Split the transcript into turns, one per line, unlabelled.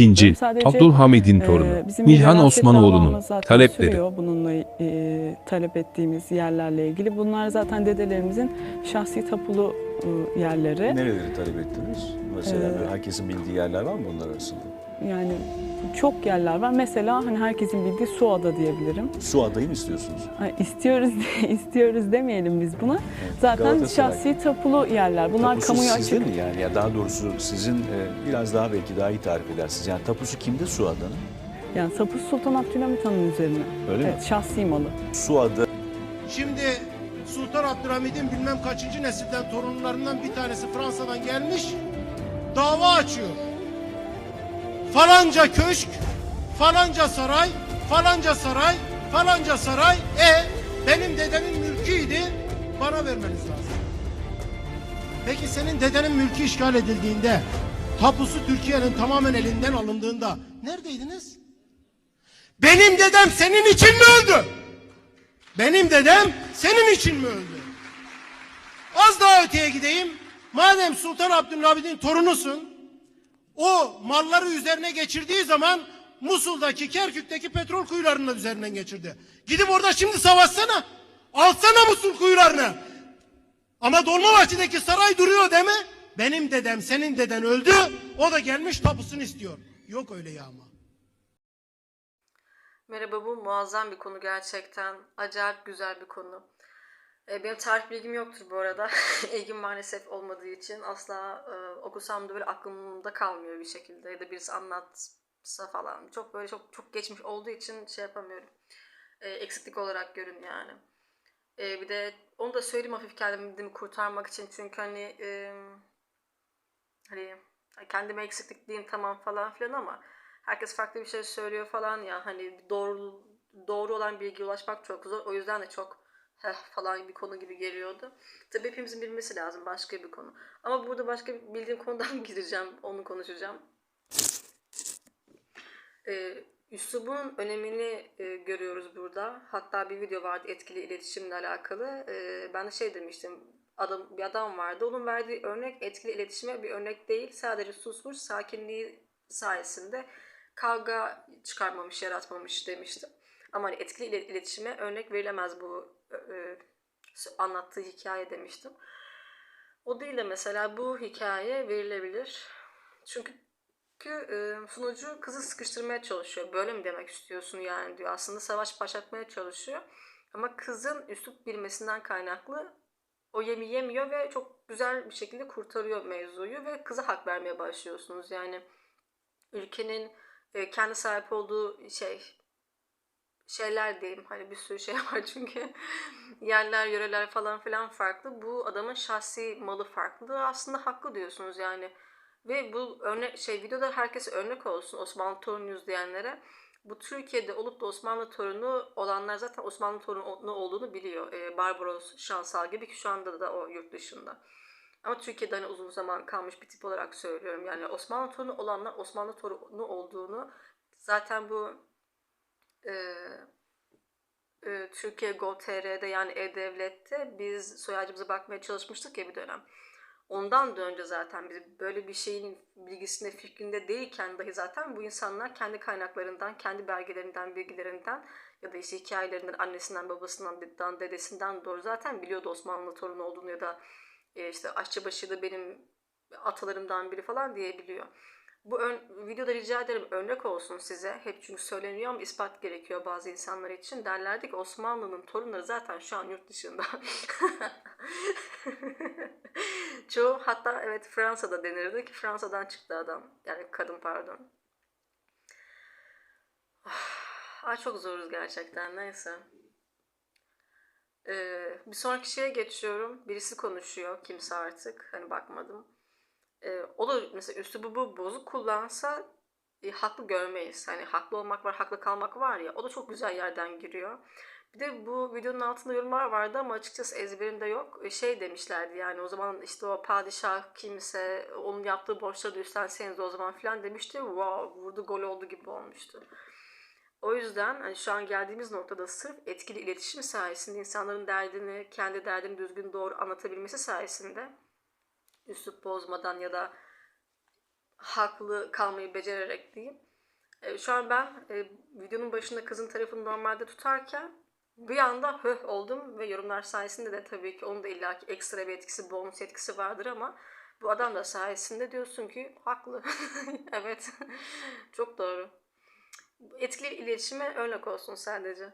II. Abdülhamid'in
Ee,
torunu
veraset
Osmanoğlu'nun talepleri.
sürüyor bununla e, talep ettiğimiz yerlerle ilgili. Bunlar zaten dedelerimizin şahsi tapulu e, yerleri.
Nereleri talep ettiniz? Mesela
Ee,
herkesin bildiği yerler var mı bunlar arasında?
Yani çok yerler var. Mesela hani herkesin bildiği Suada diyebilirim.
Su adayı mı istiyorsunuz?
Ha, istiyoruz istiyoruz demeyelim biz buna. Zaten
Galatasaray.
şahsi tapulu yerler. Bunlar
tapusu
kamuya
sizde
açık.
mi yani? Ya daha doğrusu sizin e, biraz daha belki daha iyi tarif edersiniz. Yani tapusu kimde su adanın?
Yani Tapu Sultan Abdülhamit Han'ın üzerine.
Öyle mi?
evet, şahsi malı.
Su adı
Şimdi Sultan Abdülhamid'in bilmem kaçıncı nesilden torunlarından bir tanesi Fransa'dan gelmiş dava açıyor. Falanca köşk, falanca saray, falanca saray, falanca saray. E benim dedemin mülküydü bana vermeniz lazım. Peki senin dedenin mülkü işgal edildiğinde, tapusu Türkiye'nin tamamen elinden alındığında neredeydiniz? Benim dedem senin için mi öldü? Benim dedem senin için mi öldü? Az daha öteye gideyim. Madem Sultan Abdülhamid'in torunusun, o malları üzerine geçirdiği zaman Musul'daki, Kerkük'teki petrol kuyularının üzerinden geçirdi. Gidip orada şimdi savaşsana. Alsana Musul kuyularını. Ama Dolmabahçe'deki saray duruyor değil mi? Benim dedem, senin deden öldü. O da gelmiş tapusunu istiyor. Yok öyle yağma.
Merhaba bu muazzam bir konu gerçekten. Acayip güzel bir konu. E, benim tarih bilgim yoktur bu arada. İlgim maalesef olmadığı için asla e, okusam da böyle aklımda kalmıyor bir şekilde. Ya da birisi anlatsa falan. Çok böyle çok çok geçmiş olduğu için şey yapamıyorum. E, eksiklik olarak görün yani. E, bir de onu da söyleyeyim hafif kendimi kurtarmak için. Çünkü hani e, hani kendime eksiklik diyeyim tamam falan filan ama herkes farklı bir şey söylüyor falan ya hani doğru doğru olan bilgiye ulaşmak çok zor. O yüzden de çok heh falan bir konu gibi geliyordu. Tabii hepimizin bilmesi lazım başka bir konu. Ama burada başka bir bildiğim konudan gireceğim. Onu konuşacağım. Ee, üslubun önemini e, görüyoruz burada. Hatta bir video vardı etkili iletişimle alakalı. Ee, ben de şey demiştim. Adam, bir adam vardı. Onun verdiği örnek etkili iletişime bir örnek değil. Sadece susmuş, sakinliği sayesinde kavga çıkarmamış, yaratmamış demişti. Ama hani etkili ile- iletişime örnek verilemez bu e, e, anlattığı hikaye demiştim. O değil de mesela bu hikaye verilebilir. Çünkü e, sunucu kızı sıkıştırmaya çalışıyor. Böyle mi demek istiyorsun yani diyor. Aslında savaş başlatmaya çalışıyor. Ama kızın üslup bilmesinden kaynaklı o yemi yemiyor ve çok güzel bir şekilde kurtarıyor mevzuyu ve kıza hak vermeye başlıyorsunuz. Yani ülkenin e, kendi sahip olduğu şey şeyler diyeyim. Hani bir sürü şey var çünkü. Yerler yöreler falan filan farklı. Bu adamın şahsi malı farklı. Aslında haklı diyorsunuz yani. Ve bu örnek şey videoda herkese örnek olsun. Osmanlı torunuyuz diyenlere. Bu Türkiye'de olup da Osmanlı torunu olanlar zaten Osmanlı torunu olduğunu biliyor. Ee, Barbaros Şansal gibi ki şu anda da o yurt dışında. Ama Türkiye'de hani uzun zaman kalmış bir tip olarak söylüyorum. Yani Osmanlı torunu olanlar Osmanlı torunu olduğunu zaten bu e, e, Türkiye Gov.tr'de yani E-Devlet'te biz soy ağacımıza bakmaya çalışmıştık ya bir dönem. Ondan da önce zaten biz böyle bir şeyin bilgisinde fikrinde değilken dahi zaten bu insanlar kendi kaynaklarından, kendi belgelerinden, bilgilerinden ya da işte hikayelerinden, annesinden, babasından, dedesinden doğru zaten biliyordu Osmanlı torunu olduğunu ya da e, işte aşçıbaşı da benim atalarımdan biri falan diyebiliyor. Bu ön, videoda rica ederim örnek olsun size. Hep çünkü söyleniyor ama ispat gerekiyor bazı insanlar için. Derlerdi ki Osmanlı'nın torunları zaten şu an yurt dışında. Çoğu hatta evet Fransa'da denirdi ki Fransa'dan çıktı adam. Yani kadın pardon. Ay çok zoruz gerçekten neyse. Ee, bir sonraki şeye geçiyorum. Birisi konuşuyor. Kimse artık. Hani bakmadım. Ee, o da mesela üslubu bu bozuk kullansa e, haklı görmeyiz. Hani haklı olmak var, haklı kalmak var ya. O da çok güzel yerden giriyor. Bir de bu videonun altında yorumlar vardı ama açıkçası ezberimde yok. E, Şey demişlerdi yani o zaman işte o padişah kimse onun yaptığı borçları üstlenseniz o zaman filan demişti. Wow vurdu gol oldu gibi olmuştu. O yüzden hani şu an geldiğimiz noktada sırf etkili iletişim sayesinde insanların derdini, kendi derdini düzgün doğru anlatabilmesi sayesinde üslup bozmadan ya da haklı kalmayı becererek diyeyim. E, şu an ben e, videonun başında kızın tarafını normalde tutarken bir anda höh oldum ve yorumlar sayesinde de tabii ki onun da illaki ekstra bir etkisi, bonus etkisi vardır ama bu adam da sayesinde diyorsun ki haklı. evet. Çok doğru. Etkili iletişime örnek olsun sadece.